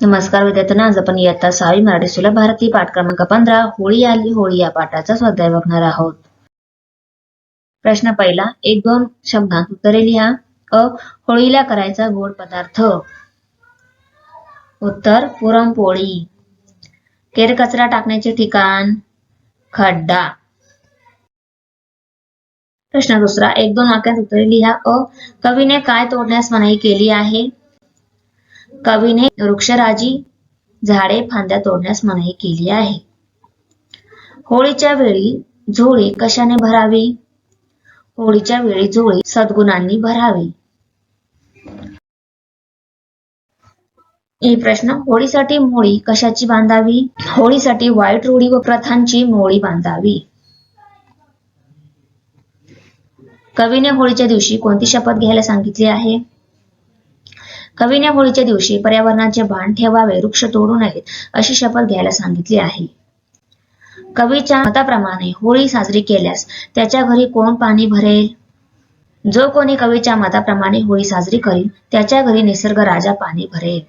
नमस्कार विद्यार्थ्यांना आज आपण इयत्ता सहावी मराठी सुलभ भारती पाठ क्रमांक पंधरा होळी आली होळी या पाठाचा स्वाध्याय बघणार आहोत. प्रश्न पहिला एक दोन शब्दात उत्तरे लिहा. अ होळीला करायचा गोड पदार्थ. उत्तर पुरणपोळी. केर कचरा टाकण्याचे ठिकाण खड्डा. प्रश्न दुसरा एक दोन वाक्यात उत्तरे लिहा. अ कवीने काय तोडण्यास मनाई केली आहे? कवीने वृक्षराजी झाडे फांद्या तोडण्यास मनाई केली आहे. होळीच्या वेळी झोळी कशाने भरावी? होळीच्या वेळी झोळी सद्गुणांनी भरावी. ई प्रश्न होळीसाठी मोळी कशाची बांधावी? होळीसाठी वाईट रूढी व प्रथांची मोळी बांधावी. कवीने होळीच्या दिवशी कोणती शपथ घ्यायला सांगितली आहे? कवीने होळीच्या दिवशी पर्यावरणाचे भान ठेवावे वृक्ष तोडू नयेत अशी शपथ घ्यायला सांगितली आहे. कवीच्या मताप्रमाणे होळी साजरी केल्यास त्याच्या घरी कोण पाणी भरेल? जो कोणी कवीच्या मताप्रमाणे होळी साजरी करील त्याच्या घरी निसर्ग राजा पाणी भरेल.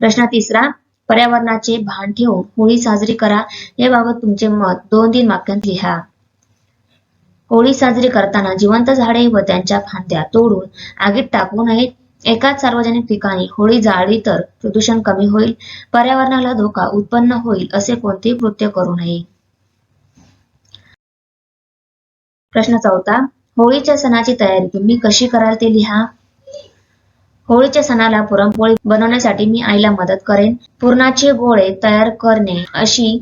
प्रश्न तिसरा पर्यावरणाचे भान ठेवून होळी साजरी करा याबाबत तुमचे मत दोन तीन वाक्यात लिहा. होळी साजरी करताना जिवंत झाडे व त्यांच्या फांद्या तोडून आगीत टाकू नयेत एकाच सार्वजनिक ठिकाणी होळी जाळली तर प्रदूषण कमी होईल पर्यावरणाला धोका उत्पन्न होईल असे कोणतेही कृत्य करू नये. प्रश्न चौथा होळीच्या सणाची तयारी तुम्ही कशी कराल ते लिहा. होळीच्या सणाला पुरणपोळी बनवण्यासाठी मी आईला मदत करेन. पुरणाचे गोळे तयार करणे अशी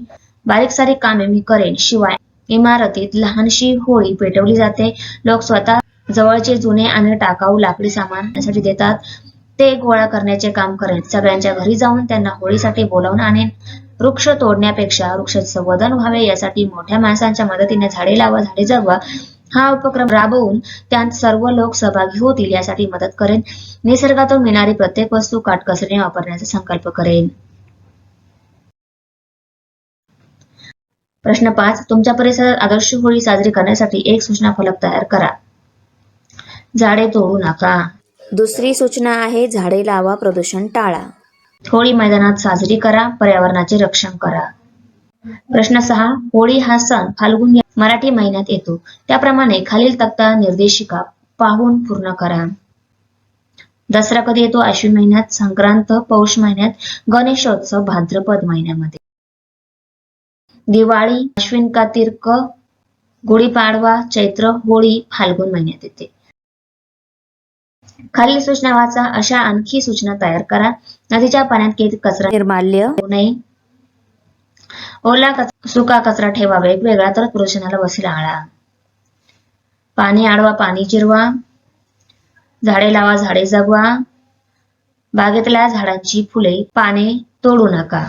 बारीक सारीक कामे मी करेन. शिवाय इमारतीत लहानशी होळी पेटवली जाते. लोक स्वतः जवळचे जुने आणि टाकाऊ लाकडी सामान यासाठी देतात. ते गोळा करण्याचे काम करेन. सगळ्यांच्या घरी जाऊन त्यांना होळीसाठी बोलावून आणेन. वृक्ष तोडण्यापेक्षा वृक्षाचे संवर्धन व्हावे यासाठी मोठ्या माणसांच्या मदतीने झाडे लावा झाडे जगवा. हा उपक्रम राबवून त्यात सर्व लोक सहभागी होतील यासाठी मदत करेन. निसर्गातून मिळणारी प्रत्येक वस्तू काटकसरीने वापरण्याचा संकल्प करेन. प्रश्न पाच तुमच्या परिसरात आदर्श होळी साजरी करण्यासाठी एक सूचना फलक तयार करा. झाडे तोडू नका. दुसरी सूचना आहे झाडे लावा प्रदूषण टाळा. होळी मैदानात साजरी करा पर्यावरणाचे रक्षण करा. प्रश्न सहा होळी हा सण फाल्गुन या मराठी महिन्यात येतो. त्याप्रमाणे खालील तक्ता निर्देशिका पाहून पूर्ण करा. दसरा कधी येतो? आश्विन महिन्यात संक्रांत पौष महिन्यात गणेशोत्सव भाद्रपद महिन्यामध्ये. दिवाळी अश्विन कार्तिक गुढीपाडवा चैत्र होळी फाल्गुन महिन्यात येते. खालील सूचना वाचा अशा आणखी सूचना तयार करा. नदीच्या पाण्यात केत कचरा निर्माल्य. होऊ नये. ओला कच- सुका कचरा ठेवा वेगवेगळा तर प्रदूषणाला बसेल आळा. पाणी आडवा पाणी जिरवा. झाडे लावा झाडे जगवा. बागेतल्या झाडांची फुले पाने तोडू नका.